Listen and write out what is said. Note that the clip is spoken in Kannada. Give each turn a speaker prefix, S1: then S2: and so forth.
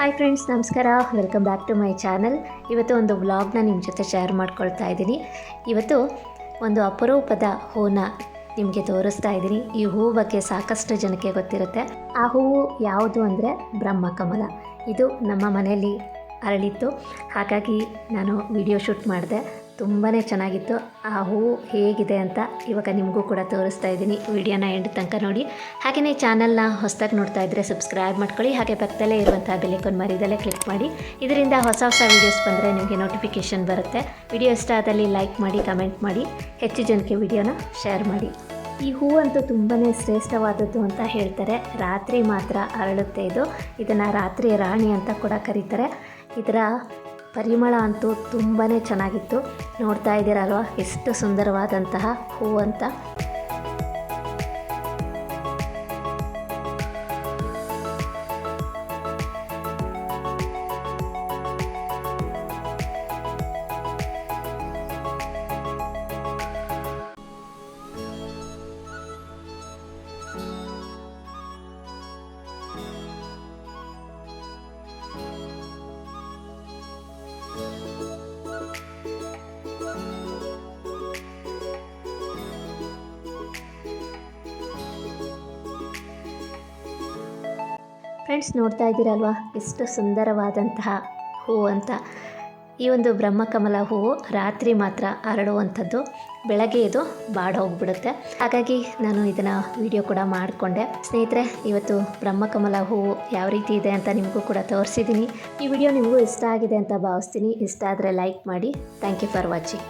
S1: ಹಾಯ್ ಫ್ರೆಂಡ್ಸ್ ನಮಸ್ಕಾರ. Welcome back to my channel ಇವತ್ತು ಒಂದು ವ್ಲಾಗ್ನ ನಿಮ್ಮ ಜೊತೆ ಶೇರ್ ಮಾಡ್ಕೊಳ್ತಾ ಇದ್ದೀನಿ. ಇವತ್ತು ಒಂದು ಅಪರೂಪದ ಹೂನ ನಿಮಗೆ ತೋರಿಸ್ತಾ ಇದ್ದೀನಿ. ಈ ಹೂ ಬಗ್ಗೆ ಸಾಕಷ್ಟು ಜನಕ್ಕೆ ಗೊತ್ತಿರುತ್ತೆ. ಆ ಹೂವು ಯಾವುದು ಅಂದರೆ ಬ್ರಹ್ಮಕಮಲ ಇದು ನಮ್ಮ ಮನೆಯಲ್ಲಿ ಅರಳಿತ್ತು. ಹಾಗಾಗಿ ನಾನು ವಿಡಿಯೋ ಶೂಟ್ ಮಾಡಿದೆ. ತುಂಬಾ ಚೆನ್ನಾಗಿತ್ತು. ಆ ಹೂವು ಹೇಗಿದೆ ಅಂತ ಇವಾಗ ನಿಮಗೂ ಕೂಡ ತೋರಿಸ್ತಾ ಇದ್ದೀನಿ. ವಿಡಿಯೋನ ಎಂಡ್ ತನಕ ನೋಡಿ. ಹಾಗೆಯೇ ಚಾನಲ್ನ ಹೊಸದಾಗಿ ನೋಡ್ತಾ ಇದ್ದರೆ ಸಬ್ಸ್ಕ್ರೈಬ್ ಮಾಡ್ಕೊಳ್ಳಿ. ಹಾಗೆ ಪಕ್ಕದಲ್ಲೇ ಇರುವಂಥ ಬೆಲೆಕೊಂಡು ಮರಿದಲ್ಲೇ ಕ್ಲಿಕ್ ಮಾಡಿ. ಇದರಿಂದ ಹೊಸ ಹೊಸ ವೀಡಿಯೋಸ್ ಬಂದರೆ ನಿಮಗೆ ನೋಟಿಫಿಕೇಷನ್ ಬರುತ್ತೆ. ವಿಡಿಯೋ ಇಷ್ಟ ಆದಲ್ಲಿ ಲೈಕ್ ಮಾಡಿ ಕಮೆಂಟ್ ಮಾಡಿ. ಹೆಚ್ಚು ಜನಕ್ಕೆ ವಿಡಿಯೋನ ಶೇರ್ ಮಾಡಿ. ಈ ಹೂ ಅಂತೂ ತುಂಬಾ ಶ್ರೇಷ್ಠವಾದದ್ದು ಅಂತ ಹೇಳ್ತಾರೆ. ರಾತ್ರಿ ಮಾತ್ರ ಅರಳುತ್ತೆ ಇದು. ಇದನ್ನು ರಾತ್ರಿ ರಾಣಿ ಅಂತ ಕೂಡ ಕರೀತಾರೆ. ಇದರ ಪರಿಮಳ ಅಂತೂ ತುಂಬಾ ಚೆನ್ನಾಗಿತ್ತು. ನೋಡ್ತಾ ಇದ್ದೀರಲ್ವ? ಎಷ್ಟು ಸುಂದರವಾದಂತಹ ಹೂ ಅಂತ ಫ್ರೆಂಡ್ಸ್ ನೋಡ್ತಾ ಇದ್ದೀರಲ್ವಾ? ಎಷ್ಟು ಸುಂದರವಾದಂತಹ ಹೂ ಅಂತ. ಈ ಒಂದು ಬ್ರಹ್ಮಕಮಲ ಹೂವು ರಾತ್ರಿ ಮಾತ್ರ ಹರಡುವಂಥದ್ದು. ಬೆಳಗ್ಗೆ ಇದು ಬಾಡೋಗ್ಬಿಡುತ್ತೆ ಹಾಗಾಗಿ ನಾನು ಇದನ್ನು ವಿಡಿಯೋ ಕೂಡ ಮಾಡಿಕೊಂಡೆ. ಸ್ನೇಹಿತರೆ, ಇವತ್ತು ಬ್ರಹ್ಮಕಮಲ ಹೂವು ಯಾವ ರೀತಿ ಇದೆ ಅಂತ ನಿಮಗೂ ಕೂಡ ತೋರಿಸಿದ್ದೀನಿ ಈ ವಿಡಿಯೋ ನಿಮಗೂ ಇಷ್ಟ ಆಗಿದೆ ಅಂತ ಭಾವಿಸ್ತೀನಿ. ಇಷ್ಟ ಆದರೆ ಲೈಕ್ ಮಾಡಿ. Thank you for watching